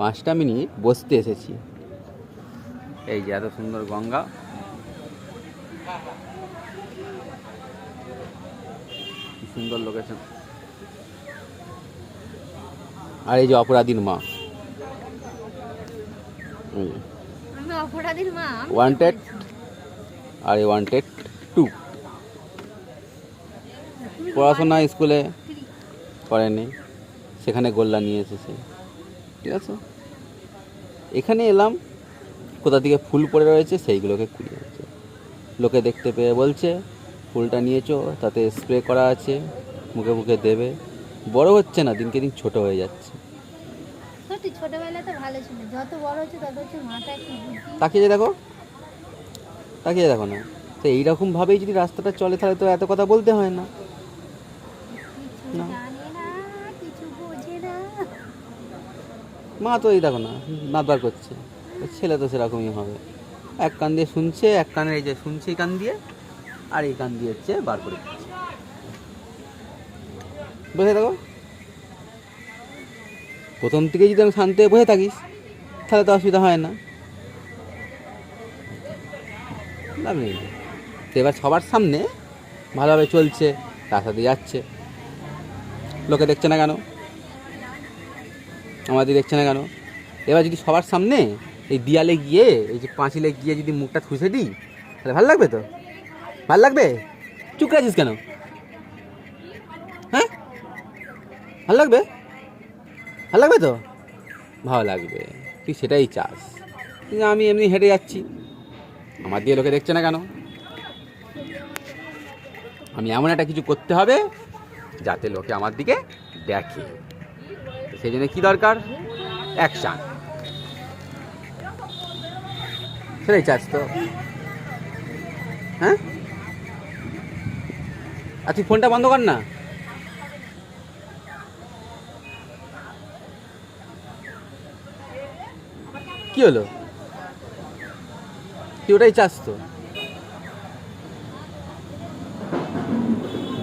পাঁচটা মিনিট বসতে এসেছি। এই যে এত সুন্দর গঙ্গা। সুন্দর লোকেশন আর এই যে অপরাধীর মা। ওয়ান্টেড আর এই ওয়ান্টেড টু পড়াশোনা স্কুলে করেনি। সেখানে গোল্লা নিয়ে এসেছে। ঠিক আছে? এখানে এলাম কোথা থেকে ফুল পড়ে রয়েছে সেইগুলোকে কুড়িয়ে আনছে লোকে দেখতে পেয়ে বলছে ফুলটা নিয়েছো তাতে স্প্রে করা আছে মুখে মুখে দেবে। বড় হচ্ছে না দিনকে দিন ছোট হয়ে যাচ্ছে। তাকিয়ে দেখো তাকিয়ে দেখো না। তো এইরকমভাবেই যদি রাস্তাটা চলে তাহলে তো এত কথা বলতে হয় না কিছু না। জানে না কিছু বোঝে না মা তো এই দেখো না নাচ বার করছে। ছেলে তো সেরকমই হবে। এক কান দিয়ে শুনছে, এক কানের এই যে শুনছে এই কান দিয়ে, আর এই কান দিয়ে হচ্ছে বার করে দিচ্ছে। বসে দেখো প্রথম থেকে যদি আমি শান্তি বসে থাকিস, তাহলে তো অসুবিধা হয় না। লাভ নেই। তো এবার সবার সামনে ভালোভাবে চলছে, রাস্তা দিয়ে যাচ্ছে। লোকে দেখছে না কেন? আমাদের দেখছে না কেন? এবার যদি সবার সামনে এই দিয়ালে গিয়ে, এই যে পাঁচিলে গিয়ে যদি মুখটা খুঁজে দিই, তাহলে ভালো লাগবে তো? ভালো লাগবে? চুপ আছিস কেন? হ্যাঁ? ভালো লাগবে? ভালো লাগবে তো? ভালো লাগবে। তুই সেটাই চাস। আমি এমনি হেঁটে যাচ্ছি। আমার দিয়ে লোকে দেখছে না কেন? আমি এমন একটা কিছু করতে হবে যাতে লোকে আমার দিকে দেখে। সেই জন্য কী দরকার? অ্যাকশান সেটাই চাস তো। হ্যাঁ? আর তুই ফোনটা বন্ধ কর না। কি হলো? তুই ওটাই চাস তো?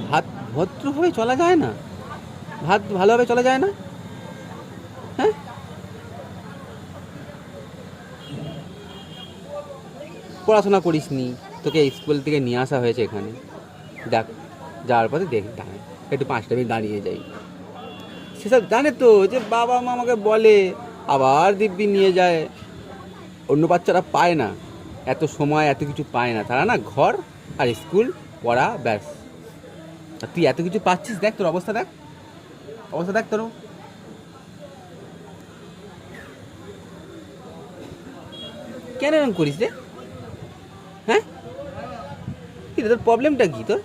ভাত ভদ্রভাবে চলা যায় না? ভাত ভালোভাবে চলা যায় না? পড়াশোনা করিস নি তোকে স্কুল থেকে নিয়ে আসা হয়েছে এখানে। দেখ, যাওয়ার পথে দেখ একটু পাঁচটা মিনিট দাঁড়িয়ে যাই। সেসব জানে তো যে বাবা মা আমাকে বলে, আবার দিব্যি নিয়ে যায়। অন্য বাচ্চারা পায় না, এত সময়, এত কিছু পায় না। তারা না ঘর আর স্কুল পড়া, ব্যাস। আর তুই এত কিছু পাচ্ছিস, দেখ তোর অবস্থা, দেখ। অবস্থা দেখ তোর কেন এরকম করিস রে? হ্যাঁ? কি তোর প্রবলেমটা কি তোর?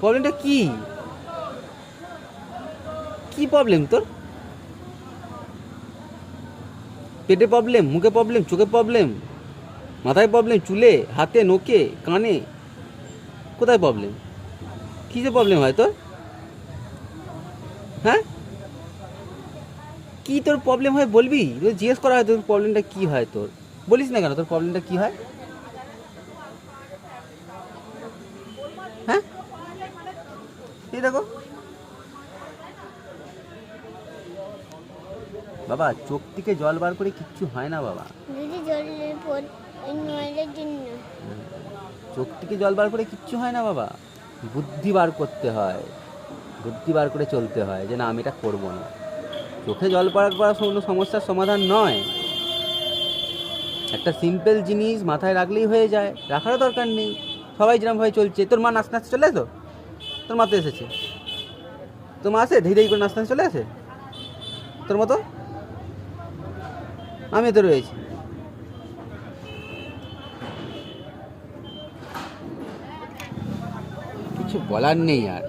প্রবলেমটা কি? কি প্রবলেম তোর? পেটে প্রবলেম মুখে প্রবলেম চোখে প্রবলেম মাথায় প্রবলেম চুলে, হাতে নোকে কানে, কোথায় প্রবলেম কী যে প্রবলেম হয় তোর? হ্যাঁ? কি তোর প্রবলেম হয় বলবি? জিজ্ঞেস করা হয় তোর প্রবলেমটা কি হয় তোর? বলিস না কেন? তোর প্রবলেমটা কি হয়? হ্যাঁ? এই দেখো। বাবা চোখ থেকে জল বার করে কিচ্ছু হয় না বাবা। চোখ থেকে জল বার করে কিচ্ছু হয় না বাবা। বুদ্ধি বার করতে হয়। বুদ্ধি বার করে চলতে হয় যে না আমি এটা করব না। চোখে জল বার করা কোনো সমস্যার সমাধান নয়। একটা সিম্পল জিনিস মাথায় রাখলেই হয়ে যায়, রাখারও দরকার নেই। সবাই যেরকমভাবে চলছে, তোর মা নাচতে নাচতে চলে এসো তোর মা তো এসেছে। তোর মা আসে ধীরে ধীরে করে নাচতে নাচতে চলে আসে? তোর মতো আমি তো রয়েছি। কিছু বলার নেই আর।